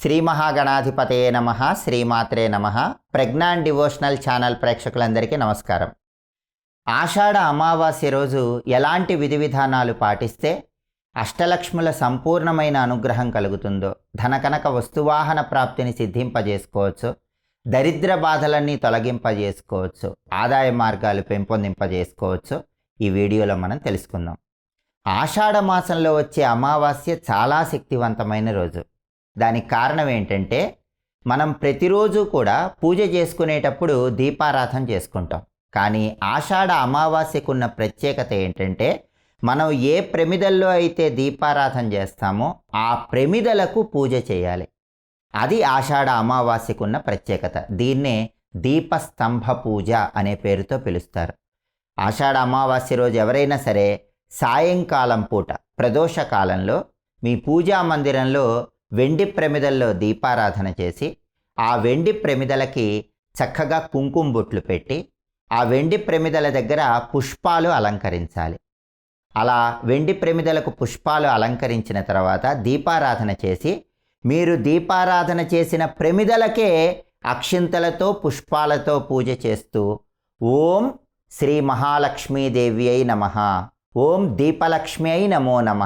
శ్రీ మహాగణాధిపతే నమ శ్రీమాత్రే నమ. ప్రజ్ఞాన్ డివోషనల్ ఛానల్ ప్రేక్షకులందరికీ నమస్కారం. ఆషాఢ అమావాస్య రోజు ఎలాంటి విధి విధానాలు పాటిస్తే అష్టలక్ష్ముల సంపూర్ణమైన అనుగ్రహం కలుగుతుందో ధనకనక వస్తువాహన ప్రాప్తిని సిద్ధింపజేసుకోవచ్చు దరిద్ర బాధలన్నీ తొలగింపజేసుకోవచ్చు ఆదాయ మార్గాలు పెంపొందింపజేసుకోవచ్చు. ఈ వీడియోలో మనం తెలుసుకుందాం. ఆషాఢ మాసంలో వచ్చే అమావాస్య చాలా శక్తివంతమైన రోజు. దానికి కారణం ఏంటంటే మనం ప్రతిరోజు కూడా పూజ చేసుకునేటప్పుడు దీపారాధన చేసుకుంటాం. కానీ ఆషాఢ అమావాస్యకున్న ప్రత్యేకత ఏంటంటే మనం ఏ ప్రమిదల్లో అయితే దీపారాధన చేస్తామో ఆ ప్రమిదలకు పూజ చేయాలి. అది ఆషాఢ అమావాస్యకున్న ప్రత్యేకత. దీన్నే దీపస్తంభ పూజ అనే పేరుతో పిలుస్తారు. ఆషాఢ అమావాస్య రోజు ఎవరైనా సరే సాయంకాలం పూట ప్రదోష కాలంలో మీ పూజా మందిరంలో వెండి ప్రమిదల్లో దీపారాధన చేసి ఆ వెండి ప్రమిదలకి చక్కగా కుంకుమ బొట్లు పెట్టి ఆ వెండి ప్రమిదల దగ్గర పుష్పాలు అలంకరించాలి. అలా వెండి ప్రమిదలకు పుష్పాలు అలంకరించిన తర్వాత దీపారాధన చేసి మీరు దీపారాధన చేసిన ప్రమిదలకే అక్షింతలతో పుష్పాలతో పూజ చేస్తూ ఓం శ్రీ మహాలక్ష్మీదేవి అయి నమ ఓం దీపలక్ష్మి అయి నమో నమ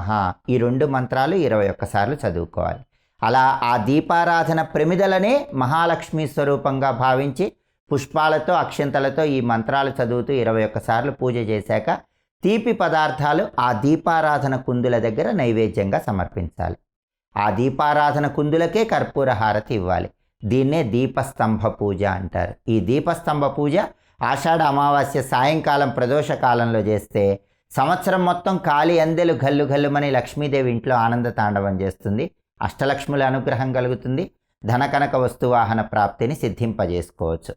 ఈ రెండు మంత్రాలు ఇరవై ఒక్కసార్లు చదువుకోవాలి. అలా ఆ దీపారాధన ప్రమిదలనే మహాలక్ష్మి స్వరూపంగా భావించి పుష్పాలతో అక్షంతలతో ఈ మంత్రాలు చదువుతూ ఇరవై ఒక్కసార్లు పూజ చేశాక తీపి పదార్థాలు ఆ దీపారాధన కుందుల దగ్గర నైవేద్యంగా సమర్పించాలి. ఆ దీపారాధన కుందులకే కర్పూర హారతి ఇవ్వాలి. దీన్నే దీపస్తంభ పూజ అంటారు. ఈ దీపస్తంభ పూజ ఆషాఢ అమావాస్య సాయంకాలం ప్రదోష కాలంలో చేస్తే సంవత్సరం మొత్తం కాలి అందెలు గల్లు గల్లుమని లక్ష్మీదేవి ఇంట్లో ఆనంద తాండవం చేస్తుంది. అష్టలక్ష్ముల అనుగ్రహం కలుగుతుంది. ధనకనక వస్తువాహన ప్రాప్తిని సిద్ధింపజేసుకోవచ్చు.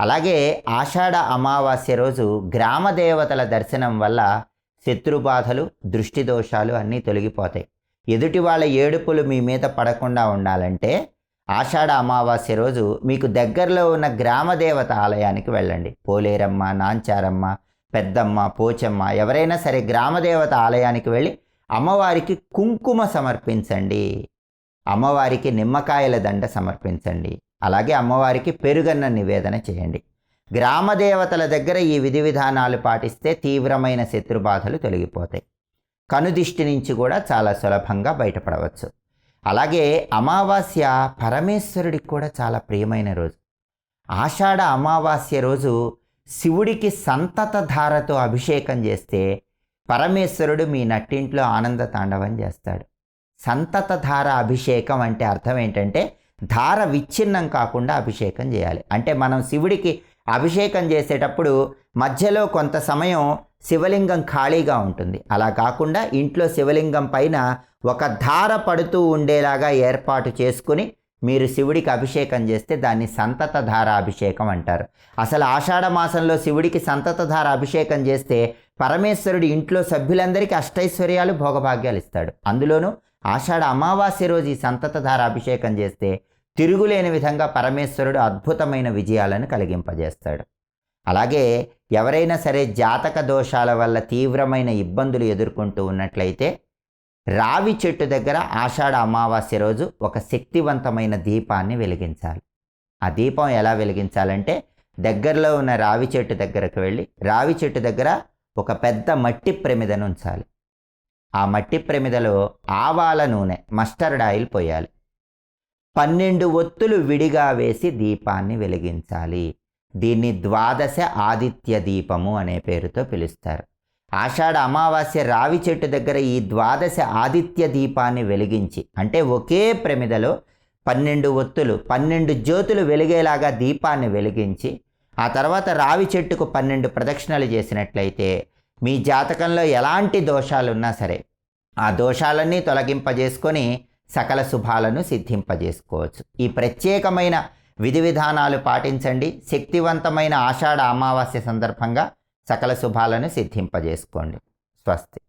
అలాగే ఆషాఢ అమావాస్య రోజు గ్రామ దేవతల దర్శనం వల్ల శత్రుబాధలు దృష్టి దోషాలు అన్నీ తొలగిపోతాయి. ఎదుటి వాళ్ళ ఏడుపులు మీ మీద పడకుండా ఉండాలంటే ఆషాఢ అమావాస్య రోజు మీకు దగ్గరలో ఉన్న గ్రామ దేవత ఆలయానికి వెళ్ళండి. పోలేరమ్మ నాంచారమ్మ పెద్దమ్మ పోచమ్మ ఎవరైనా సరే గ్రామదేవత ఆలయానికి వెళ్ళి అమ్మవారికి కుంకుమ సమర్పించండి. అమ్మవారికి నిమ్మకాయల దండ సమర్పించండి. అలాగే అమ్మవారికి పెరుగన్న నివేదన చేయండి. గ్రామదేవతల దగ్గర ఈ విధి విధానాలు పాటిస్తే తీవ్రమైన శత్రుబాధలు తొలగిపోతాయి. కనుదిష్టి నుంచి కూడా చాలా సులభంగా బయటపడవచ్చు. అలాగే అమావాస్య పరమేశ్వరుడికి కూడా చాలా ప్రియమైన రోజు. ఆషాఢ అమావాస్య రోజు శివుడికి సంతత ధారతో అభిషేకం చేస్తే పరమేశ్వరుడు మీ నట్టింట్లో ఆనంద తాండవం చేస్తాడు. సంతత ధార అభిషేకం అంటే అర్థం ఏంటంటే ధార విచ్ఛిన్నం కాకుండా అభిషేకం చేయాలి. అంటే మనం శివుడికి అభిషేకం చేసేటప్పుడు మధ్యలో కొంత సమయం శివలింగం ఖాళీగా ఉంటుంది. అలా కాకుండా ఇంట్లో శివలింగం పైన ఒక ధార పడుతూ ఉండేలాగా ఏర్పాటు చేసుకుని మీరు శివుడికి అభిషేకం చేస్తే దాన్ని సంతత ధార అభిషేకం అంటారు. అసలు ఆషాఢ మాసంలో శివుడికి సంతత ధార అభిషేకం చేస్తే పరమేశ్వరుడు ఇంట్లో సభ్యులందరికీ అష్టైశ్వర్యాలు భోగభాగ్యాలు ఇస్తాడు. అందులోనూ ఆషాఢ అమావాస్య రోజు ఈ సంతతధార అభిషేకం చేస్తే తిరుగులేని విధంగా పరమేశ్వరుడు అద్భుతమైన విజయాలను కలిగింపజేస్తాడు. అలాగే ఎవరైనా సరే జాతక దోషాల వల్ల తీవ్రమైన ఇబ్బందులు ఎదుర్కొంటూ ఉన్నట్లయితే రావి చెట్టు దగ్గర ఆషాఢ అమావాస్య రోజు ఒక శక్తివంతమైన దీపాన్ని వెలిగించాలి. ఆ దీపం ఎలా వెలిగించాలంటే దగ్గరలో ఉన్న రావి చెట్టు దగ్గరకు వెళ్ళి రావి చెట్టు దగ్గర ఒక పెద్ద మట్టి ప్రమిదను ఉంచాలి. ఆ మట్టి ప్రమిదలో ఆవాల నూనె మస్టర్డ్ ఆయిల్ పోయాలి. పన్నెండు ఒత్తులు విడిగా వేసి దీపాన్ని వెలిగించాలి. దీన్ని ద్వాదశ ఆదిత్య దీపము అనే పేరుతో పిలుస్తారు. ఆషాఢ అమావాస్య రావి చెట్టు దగ్గర ఈ ద్వాదశ ఆదిత్య దీపాన్ని వెలిగించి అంటే ఒకే ప్రమిదలో పన్నెండు ఒత్తులు పన్నెండు జ్యోతులు వెలిగేలాగా దీపాన్ని వెలిగించి ఆ తర్వాత రావి చెట్టుకు పన్నెండు ప్రదక్షిణలు చేసినట్లయితే మీ జాతకంలో ఎలాంటి దోషాలున్నా సరే ఆ దోషాలన్నీ తొలగింపజేసుకొని సకల శుభాలను సిద్ధింపజేసుకోవచ్చు. ఈ ప్రత్యేకమైన విధి విధానాలు పాటించండి. శక్తివంతమైన ఆషాఢ అమావాస్య సందర్భంగా సకల శుభాలను సిద్ధింపజేసుకోండి. స్వస్తి.